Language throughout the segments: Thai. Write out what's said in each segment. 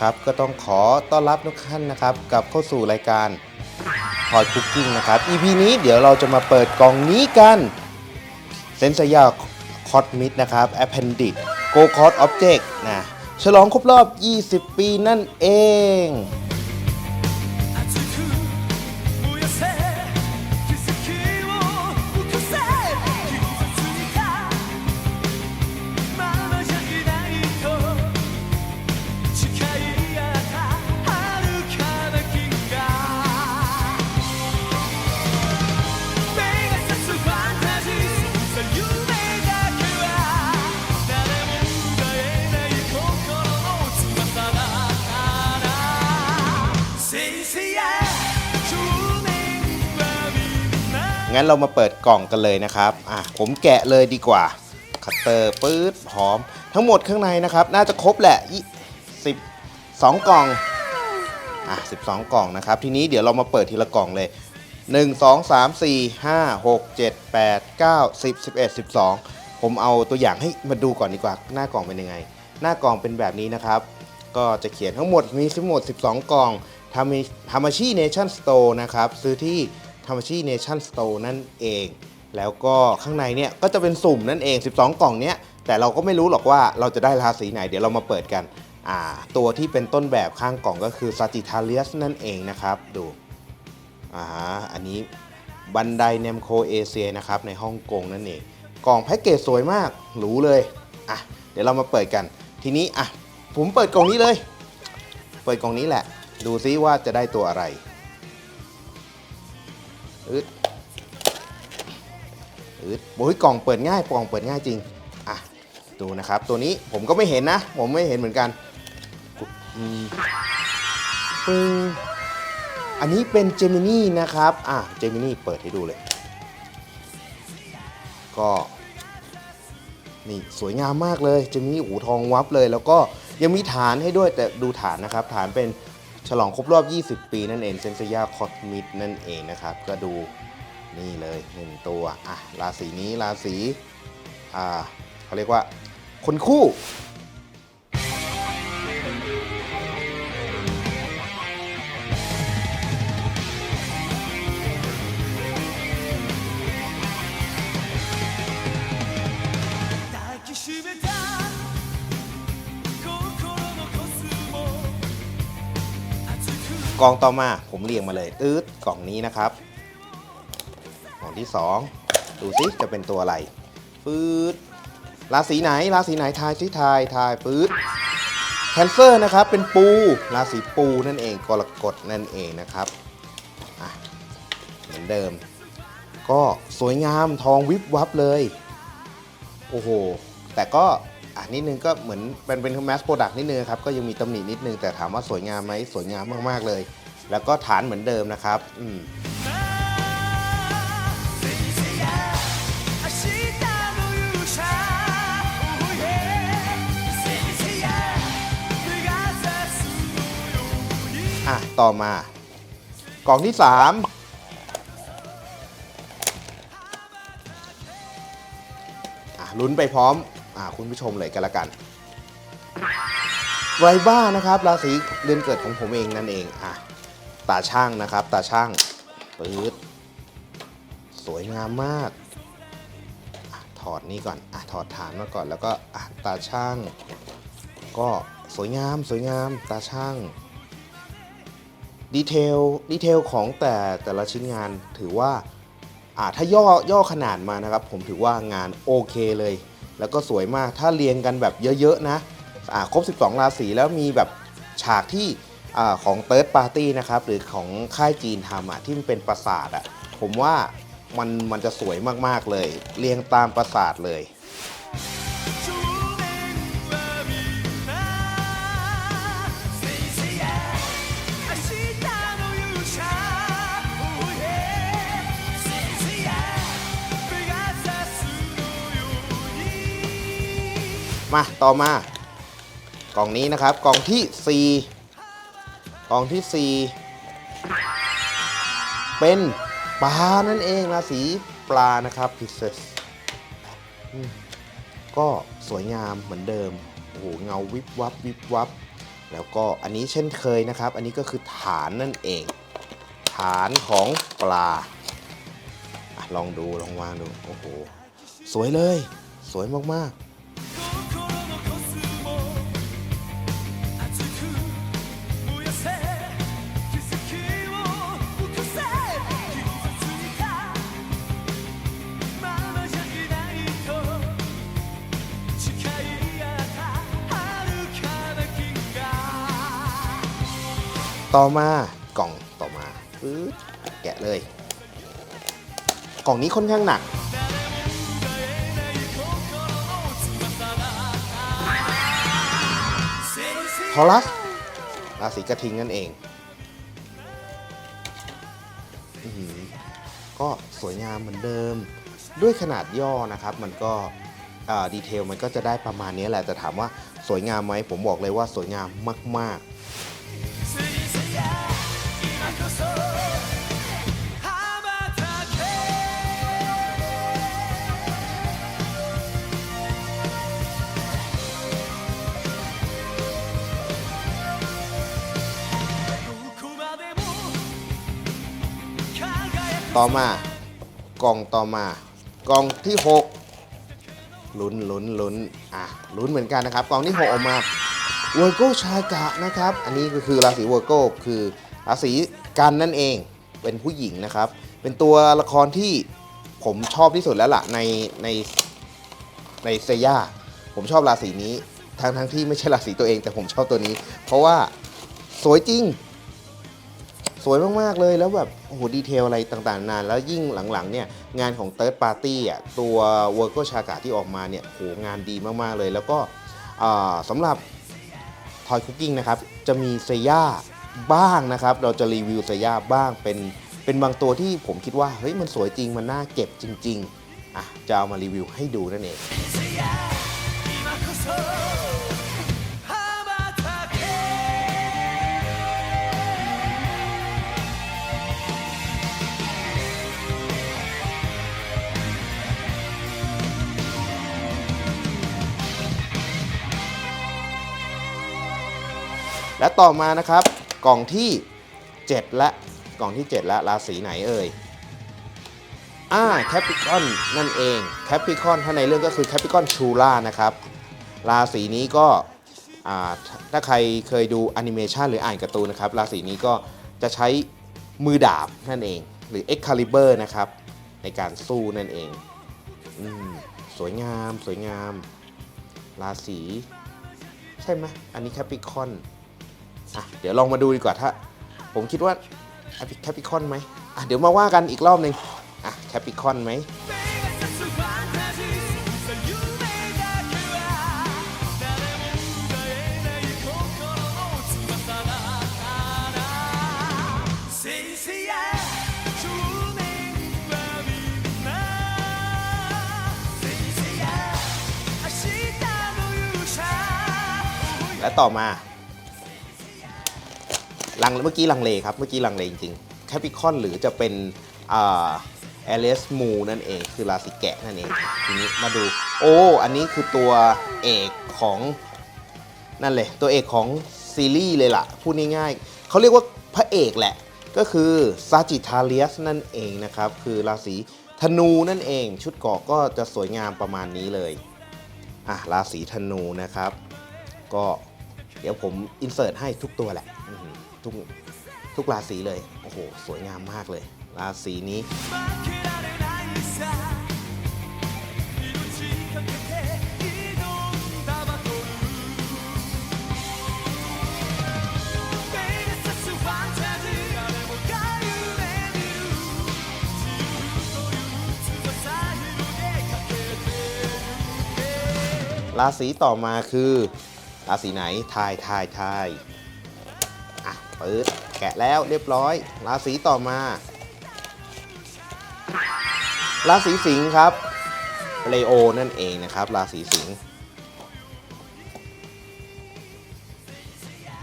ครับก็ต้องขอต้อนรับทุกท่านนะครับกลับเข้าสู่รายการพอยคุกกิ้งนะครับ EP นี้เดี๋ยวเราจะมาเปิดกล่องนี้กันเซนสยาคอ s มิดนะครับ Appendix Go c o d Object นะฉลองครบรอบ 20 ปีนั่นเอง งั้นเรามาเปิดกล่องกันเลยนะครับอะผมแกะเลยดีกว่า คัตเตอร์ปื๊ดพร้อม ทั้งหมดข้างในนะครับ น่าจะครบแหละยี่สิบสองกล่องอะสิบสองกล่องนะครับ ทีนี้เดี๋ยวเรามาเปิดทีละกล่องเลย1 2 3 4 5 6 7 8 9 10 11 12ผมเอาตัวอย่างให้มาดูก่อนดีกว่า หน้ากล่องเป็นยังไง หน้ากล่องเป็นแบบนี้นะครับ ก็จะเขียนทั้งหมดมีทั้งหมด 12 กล่องทามิทามาชิเนชั่นสโตร์นะครับ ซื้อที่ ทามาชิเนชั่นสโตร์นั่นเอง แล้วก็ข้างในเนี่ยก็จะเป็นสุ่มนั่นเอง 12 กล่องเนี้ยแต่เราก็ไม่รู้หรอกว่าเราจะได้ราศีไหนเดี๋ยวเรามาเปิดกันอ่าตัวที่เป็นต้นแบบข้างกล่องก็คือ Sagittarius นั่นเองนะครับ ดูอ่าอันนี้บันไดเนมโคเอเชียนะครับในฮ่องกงนั่นเองกล่องแพ็กเกจสวยมากหรูเลยอะเดี๋ยวเรามาเปิดกัน ทีนี้อะผมเปิดกล่องนี้เลย เปิดกล่องนี้แหละ ดูซิว่าจะได้ตัวอะไร อึดอึดโอ้ยกล่องเปิดง่ายกล่องเปิดง่ายจริงอะดูนะครับ ตัวนี้ผมก็ไม่เห็นนะ ผมไม่เห็นเหมือนกันปึ้งอันนี้เป็นเจมินี่นะครับอะเจมินี่เปิดให้ดูเลย ก็นี่สวยงามมากเลยเจมินี่หูทองวับเลย แล้วก็ยังมีฐานให้ด้วยแต่ดูฐานนะครับ ฐานเป็น ฉลองครบรอบ 20 ปีนั่นเองเซนเซียคอสมิดนั่นเองนะครับ ก็ดูนี่เลยหนึ่งตัวอะราศีนี้ราศีอ่าเขาเรียกว่าคนคู่ กล่องต่อมาผมเรียงมาเลยตืดกล่องนี้นะครับกล่องที่ 2 ดูซิจะเป็นตัวอะไรปื๊ดราศีไหนราศีไหนทายซิทายทายปื๊ดแคนเซอร์นะครับเป็นปูราศีปูนั่นเองกรกฎนั่นเองนะครับเหมือนเดิม ก็สวยงามทองวิบวับเลย โอ้โห แต่ก็ อะนิดนึงก็เหมือนเป็นเป็นแมสโปรดักต์นิดนึงครับ ก็ยังมีตำหนินิดนึง แต่ถามว่าสวยงามไหมสวยงามมากๆเลย แล้วก็ฐานเหมือนเดิมนะครับอืมอะต่อมากล่องที่ 3ลุ้นไปพร้อม อะคุณผู้ชมเลยกันละกันไรบ้านะครับราศีเดือนเกิดของผมเองนั่นเองอะตาช่างนะครับ ตาช่างปื๊ดสวยงามมากอถอดนี่ก่อนอะถอดฐานมาก่อนแล้วก็อะตาช่าง ก็สวยงามสวยงามตาช่างดีเทลดีเทลของแต่แต่ละชิ้นงานถือว่าอ่าถ้าย่อย่อขนาดมานะครับ ผมถือว่างานโอเคเลย แล้วก็สวยมากถ้าเรียงกันแบบเยอะๆนะอาครบ 12 ราศีแล้วมีแบบฉากที่อของเติร์ดปาร์ตี้นะครับหรือของค่ายจีนทำอะที่มันเป็นปราสาทอะผมว่ามันมันจะสวยมากๆเลย เรียงตามปราสาทเลย มาต่อมากล่องนี้นะครับ กล่องที่4กล่องที่4เป็นปลานั่นเองราศีปลานะครับพิเศษก็สวยงามเหมือนเดิมโอ้โหเงาวิบวับวิบวับ แล้วก็อันนี้เช่นเคยนะครับ อันนี้ก็คือฐานนั่นเอง ฐานของปลาอลองดูลองวางดูโอ้โหสวยเลย สวยมาก心 ต่อมากล่องต่อมาปึ๊บแกะเลย กล่องนี้ค่อนข้างหนัก ทอรัสราศีกระทิงนั่นเองอก็สวยงามเหมือนเดิม ด้วยขนาดย่อนะครับ มันก็ดีเทลมันก็จะได้ประมาณนี้แหละ แต่ถามว่าสวยงามไหม ผมบอกเลยว่าสวยงามมาก水 ต่อมากล่องต่อมากล่องที่6ลุ้นลุ้นลุ้นอะลุ้นเหมือนกันนะครับกล่องที่ 6 ออกมาเวอร์โกชากะนะครับ อันนี้ก็คือราศีเวอร์โกคือราศีกันนั่นเองเป็นผู้หญิงนะครับ เป็นตัวละครที่ผมชอบที่สุดแล้วล่ะในในในเซย่าผมชอบราศีนี้ทั้งทั้งที่ไม่ใช่ราศีตัวเองแต่ผมชอบตัวนี้ เพราะว่าสวยจริง สวยมาก ๆ เลยแล้วแบบโอ้โหดีเทลอะไรต่างๆนานแล้วยิ่งหลัง ๆ เนี่ย งานของ Third Party อะตัว w o r k o ชากาที่ออกมาเนี่ยโหงานดีมาก ๆ เลย แล้วก็สำหรับ Toy Cooking นะครับ จะมีเซย่าบ้างนะครับ เราจะรีวิวเซย่าบ้างเป็นเป็นบางตัวที่ผมคิดว่า เฮ้ย มันสวยจริงมันน่าเก็บจริง ๆ อะ จะเอามารีวิวให้ดูนั่นเอง และต่อมานะครับ กล่องที่ 7 และกล่องที่ 7 และราศีไหนเอ่ยอ่าแคปิคอนนั่นเองแคปิคอนถ้าในเรื่องก็คือแคปิคอนชูล่านะครับราศีนี้ก็ถ้าใครเคยดูแอนิเมชันหรืออ่านการ์ตูนนะครับราศีนี้ก็จะใช้มือดาบนั่นเอง หรือ Excalibur นะครับ ในการสู้นั่นเองอสวยงาม สวยงาม ราศี ใช่ไหมอันนี้แคปิคอน อะเดี๋ยวลองมาดูดีกว่าถ้า ผมคิดว่าแคปิคอนไหมอะเดี๋ยวมาว่ากันอีกรอบหนึ่งอะแคปิคอนไหมและต่อมา ลังเมื่อกี้ลังเลครับ เมื่อกี้ลังเลจริงๆแคปิคอนหรือจะเป็นอ่าแอลเลสมูนั่นเองคือราศีแกะนั่นเอง ทีนี้มาดู โอ้ อันนี้คือตัวเอกของนั่นเลยตัวเอกของซีรีส์เลยล่ะ พูดง่ายๆเขาเรียกว่าพระเอกแหละ ก็คือซาจิทาเลียสนั่นเองนะครับ คือราศีธนูนั่นเอง ชุดเกราะก็จะสวยงามประมาณนี้เลยอะราศีธนูนะครับ ก็เดี๋ยวผมอินเสิร์ตให้ทุกตัวแหละ ทุกทุกราศีเลย โอ้โห สวยงามมากเลย ราศีนี้ราศีต่อมาคือ ราศีไหน ทายทายทาย ปิดแกะแล้วเรียบร้อย ราศีต่อมา ราศีสิงห์ครับเลโอนั่นเองนะครับ ราศีสิงห์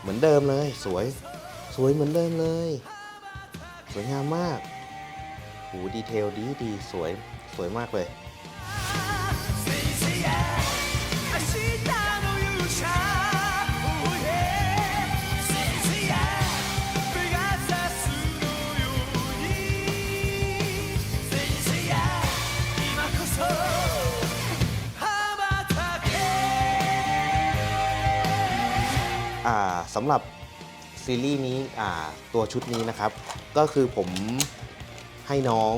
เหมือนเดิมเลยสวยสวยเหมือนเดิมเลย สวยงามมากโหดีเทลดีดีสวยสวยมากเลย สำหรับซีรีส์นี้ตัวชุดนี้นะครับ ก็คือผมให้น้อง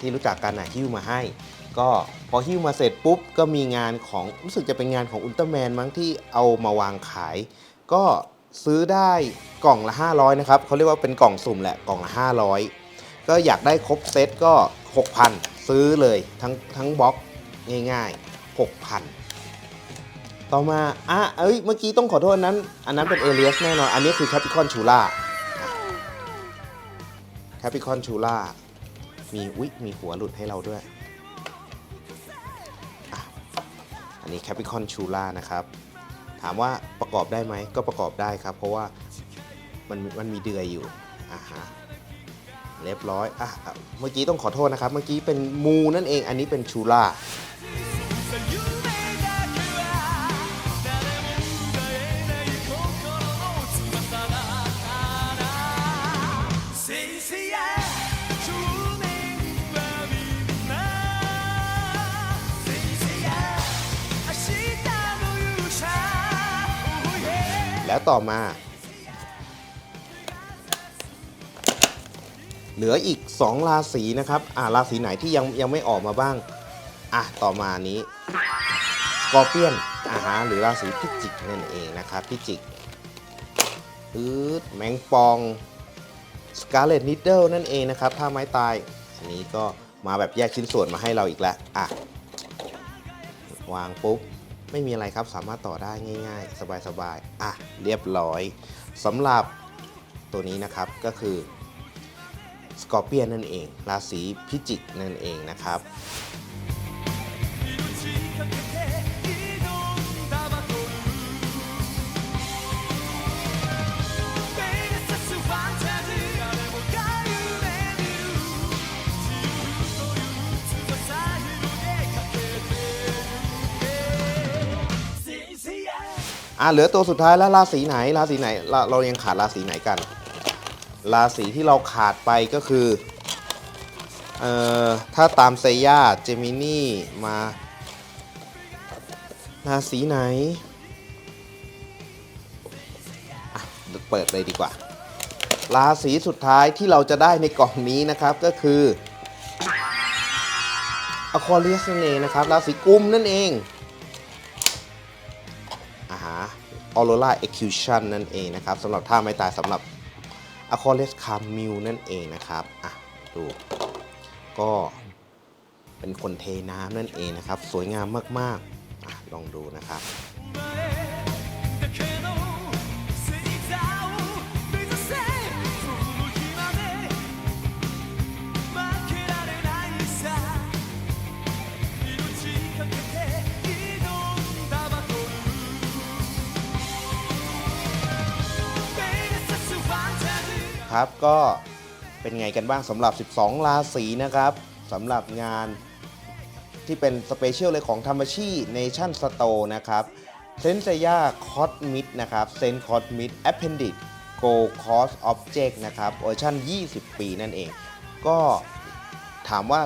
ที่รู้จักกันนะหิ้วมาให้ ก็พอหิ้วมาเสร็จปุ๊บ ก็มีงานของรู้สึกจะเป็นงานของอุลตร้าแมนมั้งที่เอามาวางขาย ก็ซื้อได้กล่องละ 500 นะครับเขาเรียกว่าเป็นกล่องสุ่มแหละกล่องละ 500 ก็อยากได้ครบเซตก็ 6,000 ซื้อเลยทั้งทั้งบล็อกง่าย ๆ 6,000 ต่อมาอะเอ้ย เมื่อกี้ต้องขอโทษอันนั้น อันนั้นเป็นเอเลียสแน่นอน อันนี้คือแคปิคอนชูล่าแคปิคอนชูล่า มีอุ๊ยมีหัวหลุดให้เราด้วย อันนี้แคปิคอนชูล่านะครับ ถามว่าประกอบได้ไหม ก็ประกอบได้ครับ เพราะว่ามันมันมีเดือยอยู่ อะฮะ เรียบร้อย อะ เมื่อกี้ต้องขอโทษนะครับ เมื่อกี้เป็นมูนั่นเอง อันนี้เป็นชูล่า แล้วต่อมา เหลืออีก 2 ราศีนะครับ อ่าราศีไหนที่ยังยังไม่ออกมาบ้าง อะ ต่อมานี้สกอร์เปียนอาหารหรือราศีพิจิกนั่นเองนะครับพิจิกอืดแมงปองสกาเลตนิดเดิลนั่นเองนะครับท่าไม้ตาย อันนี้ก็มาแบบแยกชิ้นส่วนมาให้เราอีกแล้ว อะ วางปุ๊บ ไม่มีอะไรครับ สามารถต่อได้ง่าย ๆ สบายๆอะเรียบร้อยสำหรับตัวนี้นะครับก็คือสกอร์เปียนนั่นเอง ราศีพิจิกนั่นเองนะครับ อะเหลือตัวสุดท้ายแล้วราศีไหนราศีไหนเราเรายังขาดราศีไหนกัน ราศีที่เราขาดไปก็คือเอ่อถ้าตามเซย่าเจมินี่มาราศีไหนเปิดเลยดีกว่า ราศีสุดท้ายที่เราจะได้ในกล่องนี้นะครับก็คืออควาเรียสนั่นเองนะครับ ราศีกุมนั่นเอง ออโรราเอ็กคิวชันนั่นเองนะครับสำหรับท่าไม้ตายสำหรับอคอเลสคามิลนั่นเองนะครับอะดูก็เป็นคนเทน้ำนั่นเองนะครับ สวยงามมากๆอะลองดูนะครับ ครับ ก็เป็นไงกันบ้างสำหรับ 12 ราศีนะครับสำหรับงานที่เป็นสเปเชียลเลยของทามชิเนชั่นสโตนะครับเซนเซียคอสมิดนะครับเซนคอสมิดแอปเพนดิ Go Cost Object นะครับเวอร์ชัน20 ปีนั่นเอง ก็ถามว่า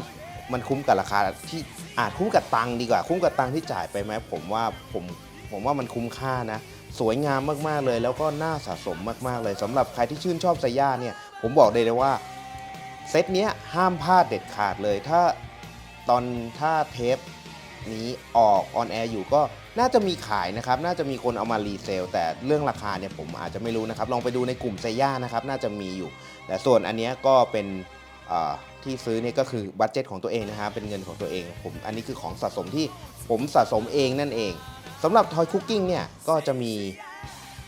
มันคุ้มกับราคาที่อาจคุ้มกับตังค์ดีกว่า คุ้มกับตังค์ที่จ่ายไปไหมผมว่าผมผมว่ามันคุ้มค่านะ สวยงามมากๆเลย แล้วก็น่าสะสมมากๆเลยสำหรับใครที่ชื่นชอบไซย่าเนี่ยผมบอกได้เลยว่าเซตเนี้ยห้ามพลาดเด็ดขาดเลยถ้าตอนถ้าเทปนี้ออกออนแอร์อยู่ก็น่าจะมีขายนะครับ น่าจะมีคนเอามารีเซล แต่เรื่องราคาเนี่ยผมอาจจะไม่รู้นะครับ ลองไปดูในกลุ่มไซย่านะครับ น่าจะมีอยู่ แต่ส่วนอันเนี้ยก็เป็นที่ซื้อเนี่ยก็คือบัตเจ็ตของตัวเองนะครับเป็นเงินของตัวเองผมอันนี้คือของสะสมที่ผมสะสมเองนั่นเอง สำหรับ Toy Cooking เนี่ยก็จะมี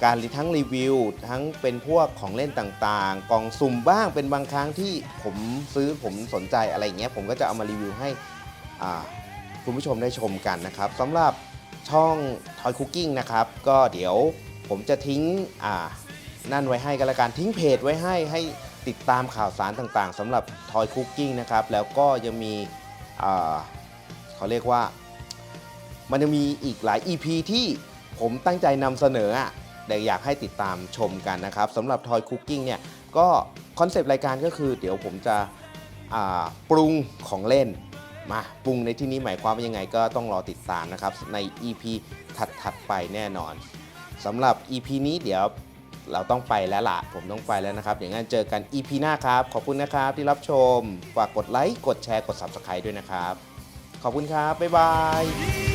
การทั้งรีวิว ทั้งเป็นพวกของเล่นต่างๆ กล่องสุ่มบ้างเป็นบางครั้งที่ผมซื้อผมสนใจอะไรเงี้ยผมก็จะเอามารีวิวให้คุณผู้ชมได้ชมกันนะครับสำหรับช่อง Toy Cooking นะครับก็เดี๋ยวผมจะทิ้งนั่นไว้ให้กันละกันทิ้งเพจไว้ให้ให้ติดตามข่าวสารต่างๆสำหรับ Toy Cooking นะครับแล้วก็ยังมีเขาเรียกว่า มันจะมีอีกหลาย EP ที่ผมตั้งใจนำเสนออะแต่อยากให้ติดตามชมกันนะครับสำหรับ Toy Cooking เนี่ยก็คอนเซปต์รายการก็คือ เดี๋ยวผมจะอ่าปรุงของเล่น มาปรุงในที่นี้หมายความว่ายังไงก็ต้องรอติดตามนะครับใน EP ถัดๆไปแน่นอนสำหรับ EP นี้เดี๋ยวเราต้องไปแล้วล่ะ ผมต้องไปแล้วนะครับ อย่างนั้นเจอกัน EP หน้าครับ ขอบคุณนะครับที่รับชม ฝากกดไลค์ กดแชร์ กด Subscribe ด้วยนะครับ ขอบคุณครับ บ๊ายบาย「